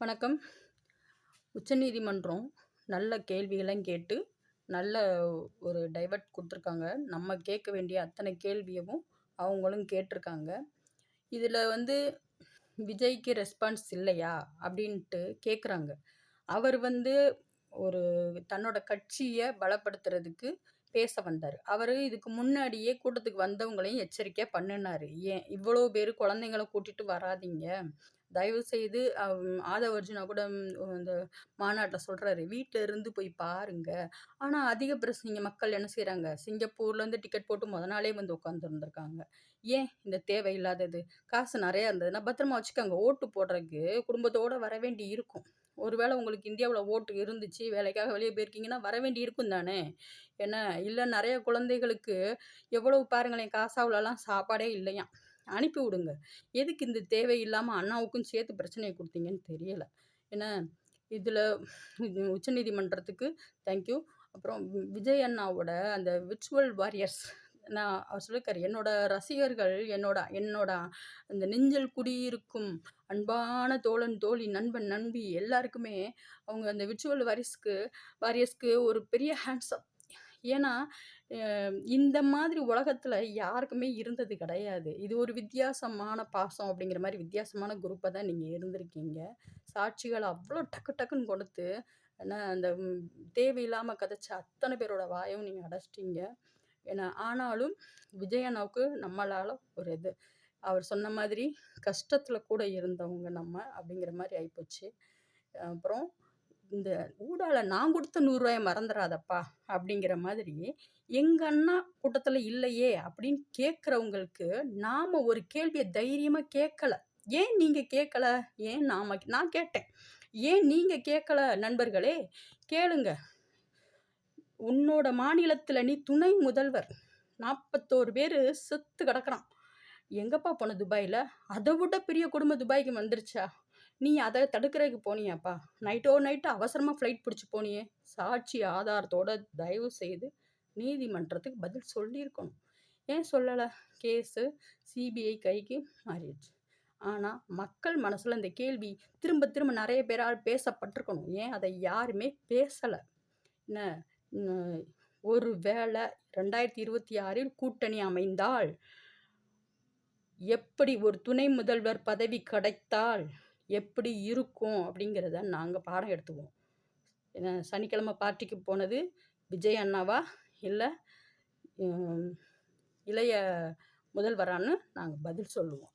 வணக்கம். உச்சநீதிமன்றம் நல்ல கேள்விகளையும் கேட்டு நல்ல ஒரு டைவர்ட் கொடுத்துருக்காங்க. நம்ம கேட்க வேண்டிய அத்தனை கேள்வியவும் அவங்களும் கேட்டிருக்காங்க. இதில் வந்து விஜய்க்கு ரெஸ்பான்ஸ் இல்லையா அப்படின்ட்டு கேட்குறாங்க அவர் வந்து ஒரு தன்னோட கட்சியை பலப்படுத்துறதுக்கு பேச வந்தார். அவர் இதுக்கு முன்னாடியே கூட்டத்துக்கு வந்தவங்களையும் எச்சரிக்கையாக பண்ணினார். ஏன் இவ்வளோ பேர் குழந்தைங்கள கூட்டிகிட்டு வராதீங்க. தயவு செய்து ஆதவர்ஜுனா கூட இந்த மாநாட்டில் சொல்கிறாரு வீட்டில் இருந்து போய் பாருங்க. ஆனால் அதிக பிரச்சனைங்க மக்கள் என்ன செய்கிறாங்க சிங்கப்பூர்லேருந்து டிக்கெட் போட்டு முத நாளே வந்து உட்காந்துருந்துருக்காங்க ஏன் இந்த தேவையில்லாதது? காசு நிறையா இருந்ததுன்னா பத்திரமா வச்சுக்கோங்க. ஓட்டு போடுறதுக்கு குடும்பத்தோடு வர வேண்டி இருக்கும். ஒருவேளை உங்களுக்கு இந்தியாவில் ஓட்டு இருந்துச்சு வேலைக்காக வெளியே போயிருக்கீங்கன்னா வர வேண்டி இருக்கும் தானே? என்ன இல்லை நிறைய குழந்தைகளுக்கு எவ்வளவு பாருங்களேன் காசாவிலலாம் சாப்பாடே இல்லையா அனுப்பி விடுங்க. எதுக்கு இந்த தேவையில்லாமல் அண்ணாவுக்கும் சேர்த்து பிரச்சனையை கொடுத்தீங்கன்னு தெரியலை. ஏன்னா இதில் உச்சநீதிமன்றத்துக்கு தேங்க்யூ அப்புறம் விஜய் அண்ணாவோட அந்த விர்ச்சுவல் வாரியர்ஸ் நான் அவர் சொல்லியிருக்காரு என்னோட ரசிகர்கள் என்னோட என்னோட அந்த நெஞ்சில் குடியிருக்கும் அன்பான தோழன் தோழி நண்பன் நண்பி எல்லாருக்குமே அவங்க அந்த விர்ச்சுவல் வாரியஸ்க்கு வாரியர்ஸ்க்கு ஒரு பெரிய ஹேண்ட்ஸ் ஏன்னா இந்த மாதிரி உலகத்தில் யாருக்குமே இருந்தது கிடையாது. இது ஒரு வித்தியாசமான பாசம் அப்படிங்கிற மாதிரி வித்தியாசமான குரூப்பை தான் நீங்கள் இருந்திருக்கீங்க. சாட்சிகள் அவ்வளோ டக்கு டக்குன்னு கொடுத்து ஏன்னா அந்த தேவையில்லாமல் கதைச்ச அத்தனை பேரோட வாயும் நீங்கள் அடைச்சிட்டிங்க. ஏன்னா ஆனாலும் விஜய் அண்ணாவுக்கு நம்மளால் ஒரு இது. அவர் சொன்ன மாதிரி கஷ்டத்தில் கூட இருந்தவங்க நம்ம அப்படிங்கிற மாதிரி ஆகிப்போச்சு அப்புறம் இந்த ஊடால நான் கொடுத்த நூறுரூவாயை மறந்துடாதப்பா அப்படிங்கிற மாதிரி எங்கள் அண்ணா கூட்டத்தில் இல்லையே அப்படின்னு கேட்குறவங்களுக்கு நாம் ஒரு கேள்வியை தைரியமாக கேட்கல ஏன் நீங்கள் கேட்கல ஏன் நாம் நான் கேட்டேன். ஏன் நீங்கள் கேட்கல நண்பர்களே? கேளுங்க. உன்னோட மாநிலத்தில் நீ துணை முதல்வர். நாற்பத்தோரு பேர் செத்து கிடக்கிறான். எங்கப்பா போன துபாயில்? அதை விட பெரிய குடும்பம் துபாய்க்கு வந்துருச்சா? நீ அதை தடுக்கிறதுக்கு போனியாப்பா. நைட்டோ நைட்டு அவசரமாக ஃப்ளைட் பிடிச்சி போனியே. சாட்சி ஆதாரத்தோட தயவு செய்து நீதிமன்றத்துக்கு பதில் சொல்லியிருக்கணும். ஏன் சொல்லலை? கேஸு சிபிஐ கைக்கு மாறிடுச்சு. ஆனால் மக்கள் மனசில் இந்த கேள்வி திரும்ப திரும்ப நிறைய பேரால் பேசப்பட்டிருக்கணும். ஏன் அதை யாருமே பேசலை? என்ன? ஒரு வேளை ரெண்டாயிரத்தி இருபத்தி ஆறில் கூட்டணி அமைந்தால் எப்படி ஒரு துணை முதல்வர் பதவி கிடைத்தால் எப்படி இருக்கும் அப்படிங்கிறத நாங்கள் பாடம் எடுத்துக்குவோம் ஏன்னா சனிக்கிழமை பார்ட்டிக்கு போனது விஜய் அண்ணாவா? இல்லை இளைய முதல்வரான்னு நாங்கள் பதில் சொல்லுவோம்.